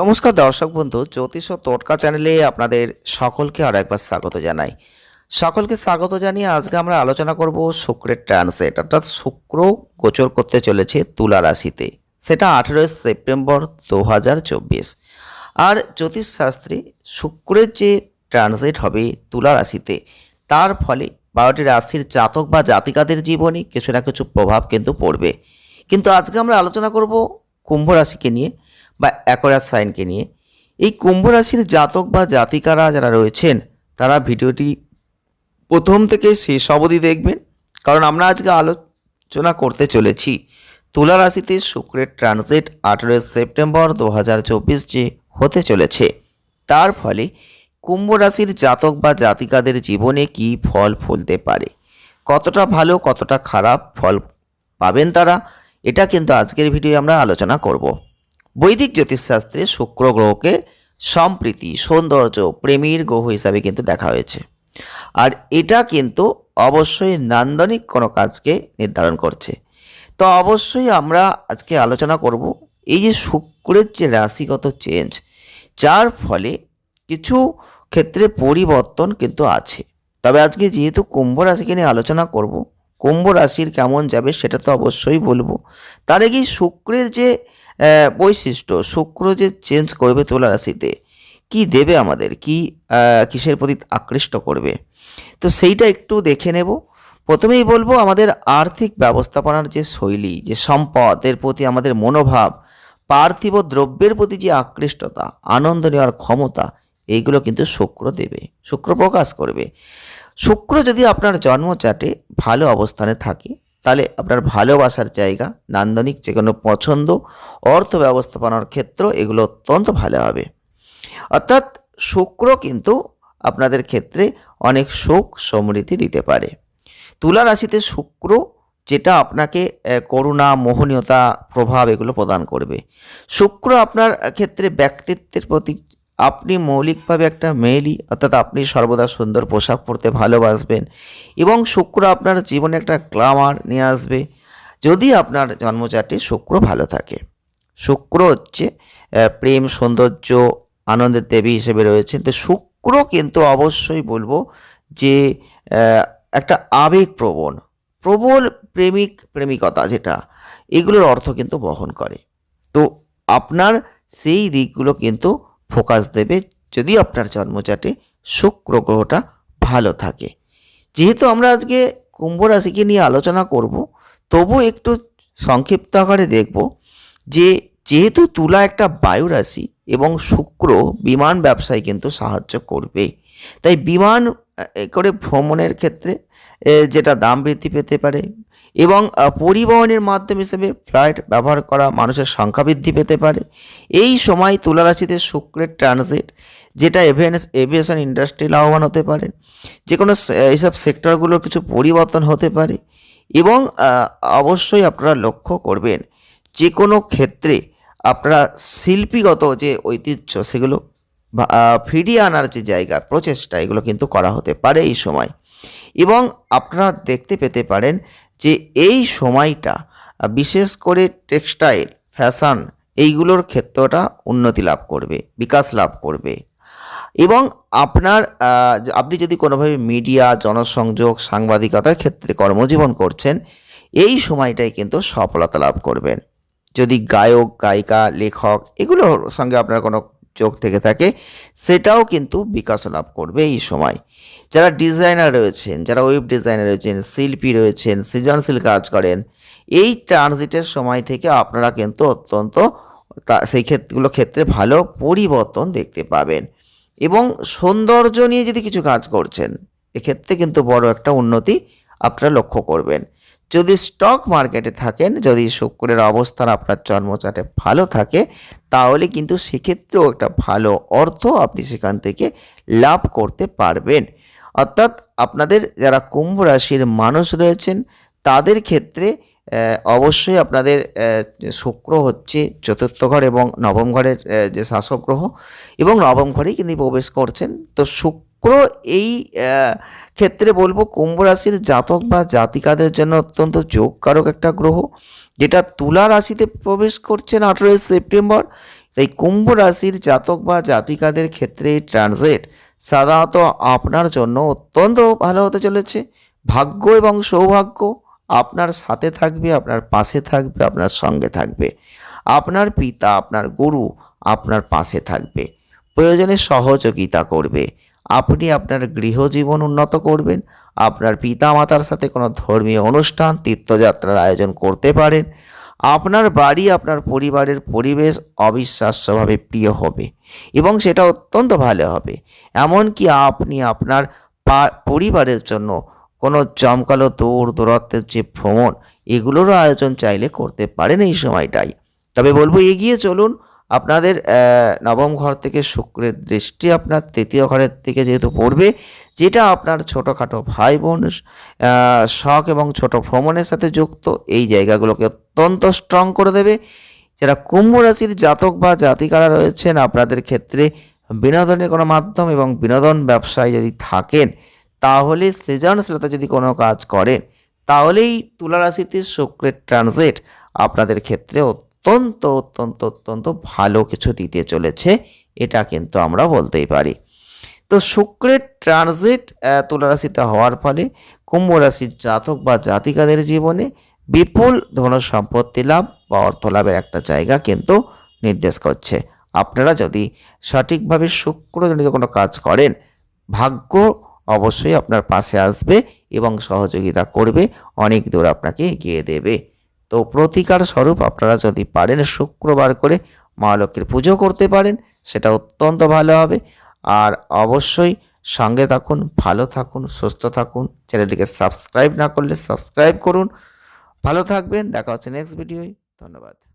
নমস্কার দর্শক বন্ধু, জ্যোতিষ ও টোটকা চ্যানেলে আপনাদের সকলকে আর একবার স্বাগত জানাই। সকলকে স্বাগত জানিয়ে আজকে আমরা আলোচনা করব শুক্রের ট্রান্সেট অর্থাৎ শুক্র গোচর করতে চলেছে তুলা রাশিতে, সেটা আঠেরোই সেপ্টেম্বর দু হাজার চব্বিশ। আর জ্যোতিষ জ্যোতিষশাস্ত্রে শুক্রের যে ট্রানজিট হবে তুলা রাশিতে, তার ফলে বারোটি রাশির জাতক বা জাতিকাদের জীবনে কিছু না কিছু প্রভাব কিন্তু পড়বে। কিন্তু আজকে আমরা আলোচনা করব কুম্ভ রাশিকে নিয়ে। বা অ্যাকোরাস সাইনকে নিয়ে। এই কুম্ভ রাশির জাতক বা জাতিকারা যারা রয়েছেন, তারা ভিডিওটি প্রথম থেকে শেষ অবধি দেখবেন, কারণ আমরা আজকে আলোচনা করতে চলেছি তুলা রাশিতে শুক্রের ট্রানজিট আঠেরোই সেপ্টেম্বর দু হাজার চব্বিশ যে হতে চলেছে। তার ফলে কুম্ভ রাশির জাতক বা জাতিকাদের জীবনে কি ফল ফলতে পারে? কতটা ভালো, কতটা খারাপ ফল পাবেন তারা? এটা কিন্তু আজকের ভিডিও আমরা আলোচনা করব। বৈদিক জ্যোতিষশাস্ত্রে শুক্র গ্রহকে সম্প্রীতি, সৌন্দর্য, প্রেমীর গ্রহ হিসাবে কিন্তু দেখা হয়েছে। আর এটা কিন্তু অবশ্যই নান্দনিক কোনো কাজকে নির্ধারণ করছে। তো অবশ্যই আমরা আজকে আলোচনা করব এই যে শুক্রের যে রাশিগত চেঞ্জ যার ফলে কিছু ক্ষেত্রে পরিবর্তন কিন্তু আছে। তবে আজকে যেহেতু কুম্ভ রাশিকে নিয়ে আলোচনা করব, কুম্ভ রাশির কেমন যাবে সেটা তো অবশ্যই বলব। তার আগেই শুক্রের যে বৈশিষ্ট্য, শুক্র যে চেঞ্জ করবে তুলা রাশিতে, কি দেবে আমাদের? কি কিসের প্রতি আকৃষ্ট করবে? তো সেইটা একটু দেখে নেব। প্রথমেই বলব, আমাদের আর্থিক ব্যবস্থাপনার যে শৈলী, যে সম্পদের প্রতি আমাদের মনোভাব, পার্থিব দ্রব্যের প্রতি যে আকৃষ্টতা, আনন্দ নেওয়ার ক্ষমতা, এইগুলো কিন্তু শুক্র দেবে, শুক্র প্রকাশ করবে। শুক্র যদি আপনার জন্মচাটে ভালো অবস্থানে থাকে তাহলে আপনার ভালোবাসার জায়গা, নান্দনিক যে কোনো পছন্দ, অর্থ ব্যবস্থাপনার ক্ষেত্র এগুলো অত্যন্ত ভালো হবে। অর্থাৎ শুক্র কিন্তু আপনাদের ক্ষেত্রে অনেক সুখ সমৃদ্ধি দিতে পারে। তুলা রাশিতে শুক্র যেটা আপনাকে করুণা, মোহনীয়তা, প্রভাব এগুলো প্রদান করবে। শুক্র আপনার ক্ষেত্রে ব্যক্তিত্বের প্রতি আপনি মৌলিকভাবে একটা মেয়েলি, অর্থাৎ আপনি সর্বদা সুন্দর পোশাক পরতে ভালোবাসবেন এবং শুক্র আপনার জীবনে একটা গ্লামার নিয়ে আসবে। যদি আপনার জন্মচাটে শুক্র ভালো থাকে, শুক্র হচ্ছে প্রেম, সৌন্দর্য, আনন্দের দেবী হিসেবে রয়েছেন, তো শুক্র কিন্তু অবশ্যই বলব যে একটা আবেগপ্রবণ, প্রবল প্রেমিক, প্রেমিকতা যেটা, এগুলোর অর্থ কিন্তু বহন করে। তো আপনার সেই দিকগুলো কিন্তু ফোকাস দেবে যদি আপনার জন্মচাটে শুক্র গ্রহটা ভালো থাকে। যেহেতু আমরা আজকে কুম্ভ রাশিকে নিয়ে আলোচনা করব, তবু একটু সংক্ষিপ্ত আকারে দেখব যে যেহেতু তুলা একটা বায়ু রাশি এবং শুক্র বিমান ব্যবসায় কিন্তু সাহায্য করবে, তাই বিমান করে ভ্রমণের ক্ষেত্রে যেটা দাম বৃদ্ধি পেতে পারে এবং পরিবহনের মাধ্যম হিসেবে ফ্লাইট ব্যবহার করা মানুষের সংখ্যা বৃদ্ধি পেতে পারে। এই সময় তুলা রাশিতে শুক্রের ট্রানজিট যেটা এভিয়েন্স এভিয়েশন ইন্ডাস্ট্রি লাভবান হতে পারে। যে কোনো এইসব সেক্টরগুলোর কিছু পরিবর্তন হতে পারে এবং অবশ্যই আপনারা লক্ষ্য করবেন যে কোনো ক্ষেত্রে আপনারা শিল্পীগত যে ঐতিহ্য সেগুলো ফিরিয়ে আনার যে জায়গা, প্রচেষ্টা, এগুলো কিন্তু করা হতে পারে এই সময়। এবং আপনারা দেখতে পেতে পারেন যে এই সময়টা বিশেষ করে টেক্সটাইল, ফ্যাশন, এইগুলোর ক্ষেত্রটা উন্নতি লাভ করবে, বিকাশ লাভ করবে। এবং আপনার আপনি যদি কোনোভাবে মিডিয়া, জনসংযোগ, সাংবাদিকতার ক্ষেত্রে কর্মজীবন করছেন, এই সময়টাই কিন্তু সফলতা লাভ করবেন। যদি গায়ক, গায়িকা, লেখক, এগুলোর সঙ্গে আপনার কোনো যোগ থেকে থাকে, সেটাও কিন্তু বিকাশ লাভ করবে এই সময়। যারা ডিজাইনার রয়েছেন, যারা ওয়েব ডিজাইনার রয়েছেন, শিল্পী রয়েছেন, সৃজনশীল কাজ করেন, এই ট্রানজিটের সময় থেকে আপনারা কিন্তু অত্যন্ত তা- সেই ক্ষেত্রগুলো ক্ষেত্রে ভালো পরিবর্তন দেখতে পাবেন। এবং সৌন্দর্য নিয়ে যদি কিছু কাজ করছেন, এক্ষেত্রে কিন্তু বড় একটা উন্নতি আপনারা লক্ষ্য করবেন। যদি স্টক মার্কেটে থাকেন, যদি শুক্রের অবস্থান আপনার জন্মচাটে ভালো থাকে, তাহলে কিন্তু সেক্ষেত্রেও একটা ভালো অর্থ আপনি সেখান থেকে লাভ করতে পারবেন। অর্থাৎ আপনাদের যারা কুম্ভ রাশির মানুষ রয়েছেন, তাদের ক্ষেত্রে অবশ্যই আপনাদের শুক্র হচ্ছে চতুর্থ ঘর এবং নবম ঘরের যে শাসক গ্রহ এবং নবম ঘরেই কিন্তু প্রবেশ করছেন। তো শুক্র এই ক্ষেত্রে বলব কুম্ভ রাশির জাতক বা জাতিকাদের জন্য অত্যন্ত যোগকারক একটা গ্রহ, যেটা তুলা রাশিতে প্রবেশ করছেন আঠেরোই সেপ্টেম্বর। তাই কুম্ভ রাশির জাতক বা জাতিকাদের ক্ষেত্রে ট্রানজিট সাধারণত আপনার জন্য অত্যন্ত ভালো হতে চলেছে। ভাগ্য এবং সৌভাগ্য আপনার সাথে থাকবে, আপনার পাশে থাকবে, আপনার সঙ্গে থাকবে। আপনার পিতা, আপনার গুরু আপনার পাশে থাকবে। প্রয়োজনে সহযোগিতা করবে। আপনি আপনার গৃহজীবন উন্নত করবেন, আপনার পিতা মাতার সাথে কোনো ধর্মীয় অনুষ্ঠান, তীর্থযাত্রার আয়োজন করতে পারেন, আপনার বাড়ি, আপনার পরিবারের পরিবেশ অবিশ্বাস্যভাবে প্রিয় হবে এবং সেটা অত্যন্ত ভালো হবে। এমনকি আপনি আপনার পরিবারের জন্য কোনো জমকালো দূর দূরত্বের যে ভ্রমণ, এগুলোরও আয়োজন চাইলে করতে পারেন এই সময়টাই। তবে বলব এগিয়ে চলুন আপনাদের নবম ঘর থেকে শুক্রের দৃষ্টি আপনার তৃতীয় ঘরের থেকে যেহেতু পড়বে, যেটা আপনার ছোটোখাটো ভাই বোন শখ এবং ছোট ভ্রমণের সাথে যুক্ত, এই জায়গাগুলোকে অত্যন্ত স্ট্রং করে দেবে। যারা কুম্ভ রাশির জাতক বা জাতিকারা রয়েছেন, আপনাদের ক্ষেত্রে বিনোদনের কোনো মাধ্যম এবং বিনোদন ব্যবসায় যদি থাকেন, তাহলে সৃজনশীলতা যদি কোনো কাজ করেন, তাহলেই তুলা রাশিতে শুক্রের ট্রানজিট আপনাদের ক্ষেত্রে অত্যন্ত অত্যন্ত অত্যন্ত ভালো কিছু দিতে চলেছে। এটা কিন্তু আমরা বলতেই পারি। তো শুক্রের ট্রানজিট আহ, তুলা রাশিতে হওয়ার ফলে কুম্ভ রাশির জাতক বা জাতিকাদের জীবনে বিপুল ধন সম্পত্তি লাভ বা অর্থ লাভের একটা জায়গা কিন্তু নির্দেশ করছে। আপনারা যদি সঠিকভাবে শুক্রজনিত কোনো কাজ করেন ভাগ্য অবশ্যই আপনার পাশে আসবে এবং সহযোগিতা করবে অনেক দূর আপনাকে এগিয়ে দেবে। তো প্রতিকার স্বরূপ আপনারা যদি পারেন শুক্রবার করে মা লক্ষ্মীর পুজো করতে পারেন, সেটা অত্যন্ত ভালো হবে। আর অবশ্যই সঙ্গে থাকুন, ভালো থাকুন, সুস্থ থাকুন, চ্যানেলটিকে সাবস্ক্রাইব না করলে সাবস্ক্রাইব করুন। ভালো থাকবেন, দেখা হচ্ছে নেক্সট ভিডিওয় ধন্যবাদ।